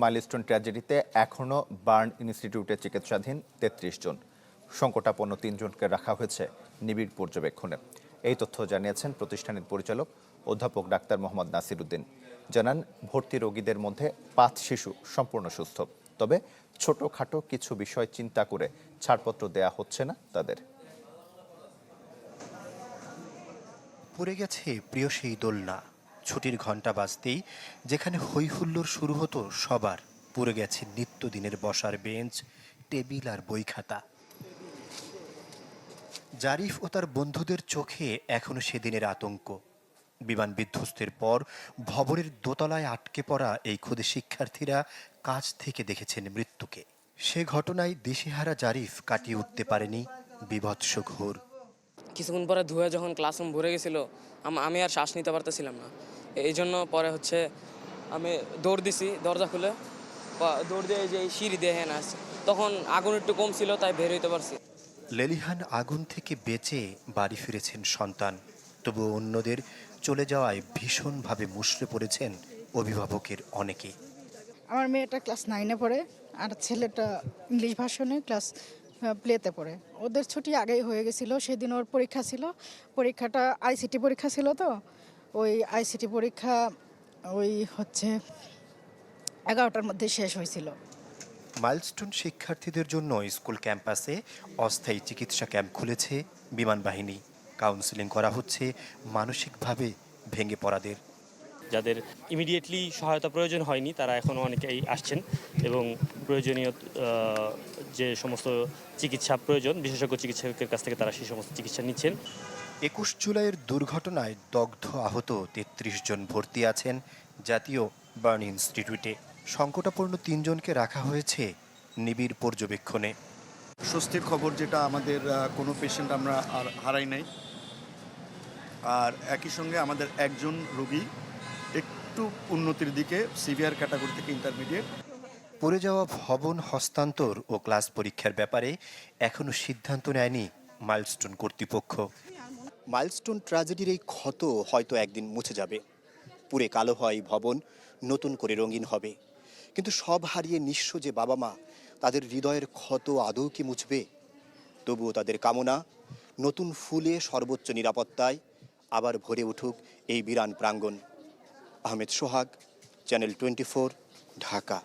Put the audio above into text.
Milestone ট্র্যাজেডিতে এখনও burn ইনস্টিটিউটে চিকিৎসাধীন তেত্রিশ জন। সংকটাপন্ন তিনজনকে রাখা হয়েছে নিবিড় পর্যবেক্ষণে। এই তথ্য জানিয়েছেন প্রতিষ্ঠানের পরিচালক অধ্যাপক ডাক্তার মোহাম্মদ নাসির উদ্দিন জানান, ভর্তি রোগীদের মধ্যে পাঁচ শিশু সম্পূর্ণ সুস্থ। তবে ছোটখাটো কিছু বিষয় চিন্তা করে ছাড়পত্র দেয়া হচ্ছে না তাদের। পড়ে গেছে প্রিয় সেই দোলনা। ছুটির ঘণ্টা বাজতেই যেখানে হৈহুল্লোর শুরু হতো, সবার পড়ে গেছে নিত্যদিনের বসার বেঞ্চ, টেবিল আর বই খাতা। জারিফ ও তার বন্ধুদের চোখে এখনও সেদিনের আতঙ্ক। বিমান বিধ্বস্তের পর ভবনের দোতলায় আটকে পড়া এই ক্ষুদে শিক্ষার্থীরা কাছ থেকে দেখেছেন মৃত্যুকে। সে ঘটনায় দিশেহারা জারিফ কাটিয়ে উঠতে পারেনি বিভৎস ঘোর। কিছুক্ষণ পরে ধুয়ে যখন ক্লাসরুম ভরে গেছিল আমি আর শ্বাস নিতে পারতেছিলাম না। এই জন্য পরে হচ্ছে আমি দৌড় দিছি দরজা খুলে। বা দৌড় দিয়ে যে সিঁড়ি দিয়ে হেন আসছে। তখন আগুন একটু কম ছিল তাই বের হইতে পারছি। লেলিহান আগুন থেকে বেঁচে বাড়ি ফিরেছেন সন্তান। তবু অন্যদের চলে যাওয়ায় ভীষণভাবে মুষড়ে পড়েছেন অভিভাবকের অনেকে। আমার মেয়েটা ক্লাস নাইনে পড়ে আর ছেলেটা ইংলিশ ভাষণে ক্লাস প্লেতে পড়ে। ওদের ছুটি আগেই হয়ে গেছিল সেদিন ওর পরীক্ষা ছিল। পরীক্ষাটা আইসিটি পরীক্ষা ছিল তো ওই আইসিটি পরীক্ষা ওই হচ্ছে এগারোটার মধ্যে শেষ হয়েছিল। মাইলস্টোন শিক্ষার্থীদের জন্য স্কুল ক্যাম্পাসে অস্থায়ী চিকিৎসা ক্যাম্প খুলেছে বিমান বাহিনী। কাউন্সিলিং করা হচ্ছে মানসিকভাবে ভেঙে পড়াদের। যাদের ইমিডিয়েটলি সহায়তা প্রয়োজন হয়নি তারা এখনও অনেকেই আসছেন এবং প্রয়োজনীয় যে সমস্ত চিকিৎসা প্রয়োজন বিশেষজ্ঞ চিকিৎসকের কাছ থেকে তারা সেই সমস্ত চিকিৎসা নিচ্ছেন। একুশ জুলাইয়ের দুর্ঘটনায় দগ্ধ আহত তেত্রিশ জন ভর্তি আছেন জাতীয় বার্ন ইনস্টিটিউটে। সংকটাপন্ন তিনজনকে রাখা হয়েছে নিবিড় পর্যবেক্ষণে। স্বস্তির খবর যেটা আমাদের কোনো পেশেন্ট আমরা আর হারাই নাই। আর একই সঙ্গে আমাদের একজন রোগী একটু উন্নতির দিকে সিভিয়ার ক্যাটাগরি থেকে ইন্টারমিডিয়েট পড়ে যাওয়া ভবন হস্তান্তর ও ক্লাস পরীক্ষার ব্যাপারে এখনও সিদ্ধান্ত নেয়নি মাইলস্টোন কর্তৃপক্ষ। মাইলস্টোন ট্র্যাজেডির এই ক্ষত হয়তো একদিন মুছে যাবে। পুরে কালো হয় ভবন নতুন করে রঙিন হবে। কিন্তু সব হারিয়ে নিঃস্ব যে বাবা মা তাদের হৃদয়ের ক্ষত আদৌ কি মুছবে? তবুও তাদের কামনা নতুন ফুলে সর্বোচ্চ নিরাপত্তায় আবার ভরে উঠুক এই বিরান প্রাঙ্গণ। Ahmed Sohag channel twenty Dhaka